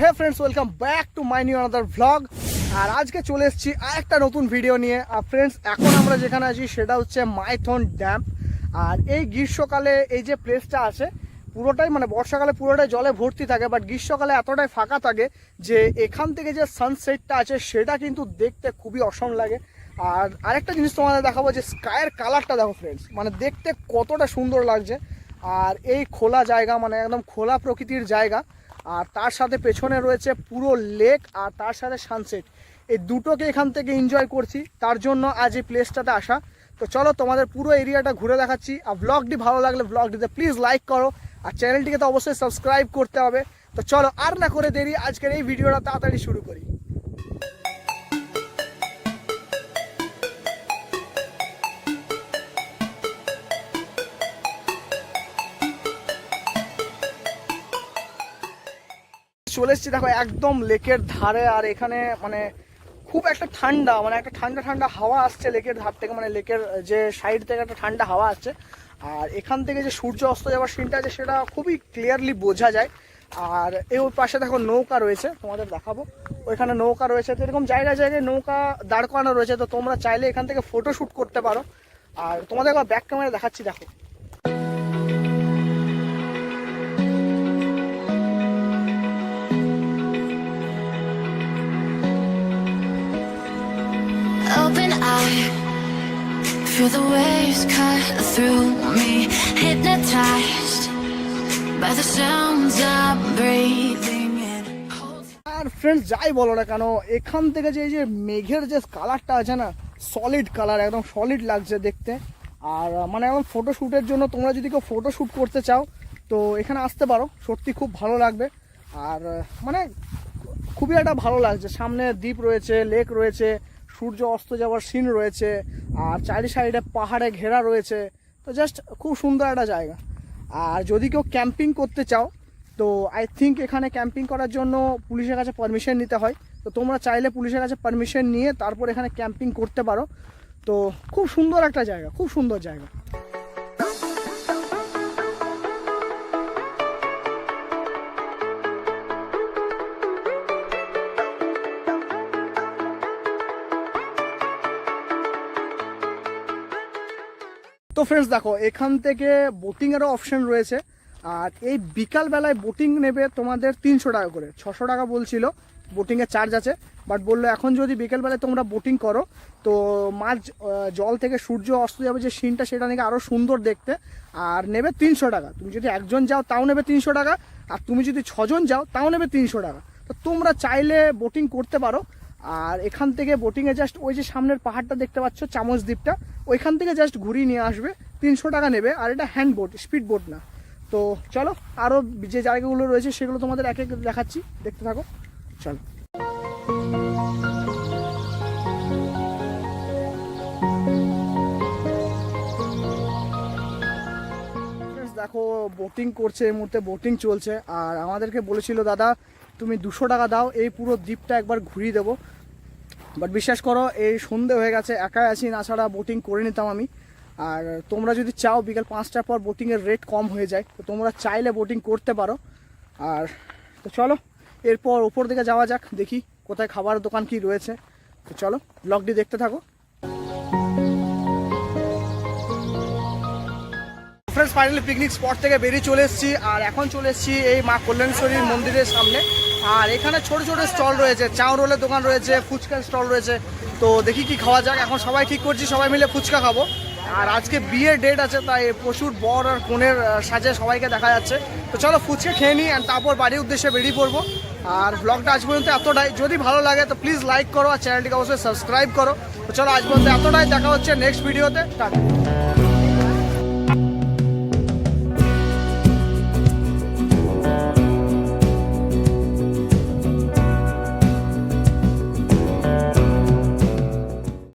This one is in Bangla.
Hey friends welcome back to my new another vlog আর আজকে চলে এসেছি আরেকটা নতুন ভিডিও নিয়ে। আর ফ্রেন্ডস এখন আমরা যেখানে আছি সেটা হচ্ছে মাইথন ড্যাম। আর এই গ্রীষ্মকালে এই যে প্লেসটা আছে, পুরোটাই মানে বর্ষাকালে পুরোটাই জলে ভর্তি থাকে বাট গ্রীষ্মকালে এতটাই ফাঁকা থাকে যে এখান থেকে যে সানসেটটা আছে সেটা কিন্তু দেখতে খুবই অসম লাগে। আর আরেকটা জিনিস তোমাদের দেখাবো যে স্কায়ের কালারটা দেখো ফ্রেন্ডস মানে দেখতে কতটা সুন্দর লাগছে। আর এই খোলা জায়গা মানে একদম খোলা প্রকৃতির জায়গা আর তার সাথে পেছনে রয়েছে পুরো লেক আর তার সাথে সানসেট। এই দুটোকে এখান থেকে এনজয় করছি। তার জন্য আজ এই প্লেসটাতে আসা। তো চলো তোমাদের পুরো এরিয়াটা ঘুরে দেখাচ্ছি। আর ব্লগটি ভালো লাগলে ব্লগটিতে প্লিজ লাইক করো। আর চ্যানেলটিকে তো অবশ্যই সাবস্ক্রাইব করতে হবে। তো চলো আর না করে দেরি, আজকের এই ভিডিওটা তাড়াতাড়ি শুরু করি। চলে এসেছি দেখো একদম লেকের ধারে, আর এখানে মানে খুব একটা ঠান্ডা মানে একটা ঠান্ডা ঠান্ডা হাওয়া আসছে লেকের ধার থেকে মানে লেকের যে সাইড থেকে একটা ঠান্ডা হাওয়া আসছে। আর এখান থেকে যে সূর্য অস্ত যাওয়ার সিনটা আছে, সেটা খুবই ক্লিয়ারলি বোঝা যায়। আর এই ওর পাশে দেখো নৌকা রয়েছে, তোমাদের দেখাবো। ওইখানে নৌকা রয়েছে, তো এরকম জায়গায় জায়গায় নৌকা দাঁড় করানো রয়েছে, তো তোমরা চাইলে এখান থেকে ফটো শ্যুট করতে পারো। আর তোমাদের ব্যাক ক্যামেরা দেখাচ্ছি, দেখো। Feel the waves cut through me. Hypnotized by the sounds I'm breathing আর ফ্রেন্ডস যাই বলো না কেন, এখান থেকে যে এই যে মেঘের যে কালারটা আছে না সলিড কালার একদম সলিড লাগছে দেখতে। আর মানে এখন ফটো শ্যুটের জন্য তোমরা যদি কেউ ফটো শ্যুট করতে চাও, তো এখানে আসতে পারো, সত্যি খুব ভালো লাগবে। আর মানে খুবই একটা ভালো লাগছে। সামনে দ্বীপ রয়েছে লেক রয়েছে সূর্য অস্ত যাওয়ার সিন রয়েছে, আর চারি সাইডে পাহাড়ে ঘেরা রয়েছে, তো জাস্ট খুব সুন্দর একটা জায়গা। আর যদি কেউ ক্যাম্পিং করতে চাও, তো আই থিঙ্ক এখানে ক্যাম্পিং করার জন্য পুলিশের কাছে পারমিশন নিতে হয়। তো তোমরা চাইলে পুলিশের কাছে পারমিশন নিয়ে তারপর এখানে ক্যাম্পিং করতে পারো। তো খুব সুন্দর একটা জায়গা, খুব সুন্দর জায়গা। তো ফ্রেন্ডস দেখো, এখান থেকে বোটিংয়েরও অপশন রয়েছে। আর এই বিকাল বেলায় বোটিং নেবে তোমাদের তিনশো টাকা করে। ছশো টাকা বলছিল বোটিংয়ের চার্জ আছে। বাট বলল, এখন যদি বিকেলবেলায় তোমরা বোটিং করো, তো মাছ জল থেকে সূর্য অস্ত যাবে যে সিনটা, সেটা নাকি আরও সুন্দর দেখতে। আর নেবে তিনশো টাকা। তুমি যদি একজন যাও, তাও নেবে তিনশো টাকা। আর তুমি যদি ছজন যাও, তাও নেবে তিনশো টাকা। তো তোমরা চাইলে বোটিং করতে পারো। আর এখান থেকে বোটিংয়ে জাস্ট ওই যে সামনের পাহাড়টা দেখতে পাচ্ছ, চামচ দ্বীপটা, ওইখান থেকে জাস্ট ঘুরিয়ে নিয়ে আসবে, তিনশো টাকা নেবে, আর এটা হ্যান্ড বোট স্পিড বোট না। তো চলো আরও যে জায়গাগুলো রয়েছে সেগুলো তোমাদের এক এক দেখাচ্ছি, দেখতে থাকো, চলো। দেখো বোটিং করছে এই মুহূর্তে বোটিং চলছে, আর আমাদেরকে বলেছিল, দাদা তুমি দুশো টাকা দাও, এই পুরো দ্বীপটা একবার ঘুরিয়ে দেবো। বাট বিশ্বাস করো, এই সন্ধে হয়ে গেছে, একাই আছি, না ছাড়া বোটিং করে নিতাম আমি। আর তোমরা যদি চাও, বিকেল পাঁচটার পর বোটিংয়ের রেট কম হয়ে যায়, তো তোমরা চাইলে বোটিং করতে পারো। আর তো চলো, এরপর ওপর দিকে যাওয়া যাক, দেখি কোথায় খাবার দোকান কি রয়েছে। তো চলো ব্লগটি দেখতে থাকো। ফ্রেন্ডস ফাইনালি পিকনিক স্পট থেকে বেরিয়ে চলে এসেছি, আর এখন চলে এসেছি এই মা কল্যাণেশ্বরীর মন্দিরের সামনে। আর এখানে ছোট ছোট স্টল রয়েছে চাউ রোলের দোকান রয়েছে ফুচকার স্টল রয়েছে। তো দেখি কি খাওয়া যাক, এখন সবাই ঠিক করছি, সবাই মিলে ফুচকা খাব। আর আজকে বিয়ের ডেট আছে, তাই প্রচুর বর আর কনের সাজে সবাইকে দেখা যাচ্ছে। তো চলো ফুচকা খেয়ে নিই আর তারপর বাড়ির উদ্দেশ্যে বেরিয়ে পড়ব। আর ব্লগটা আজ পর্যন্ত এতটাই। যদি ভালো লাগে, তো প্লিজ লাইক করো, আর চ্যানেলটিকে অবশ্যই সাবস্ক্রাইব করো। তো চলো আজ পর্যন্ত এতটাই, দেখা হচ্ছে নেক্সট ভিডিওতে টাটা।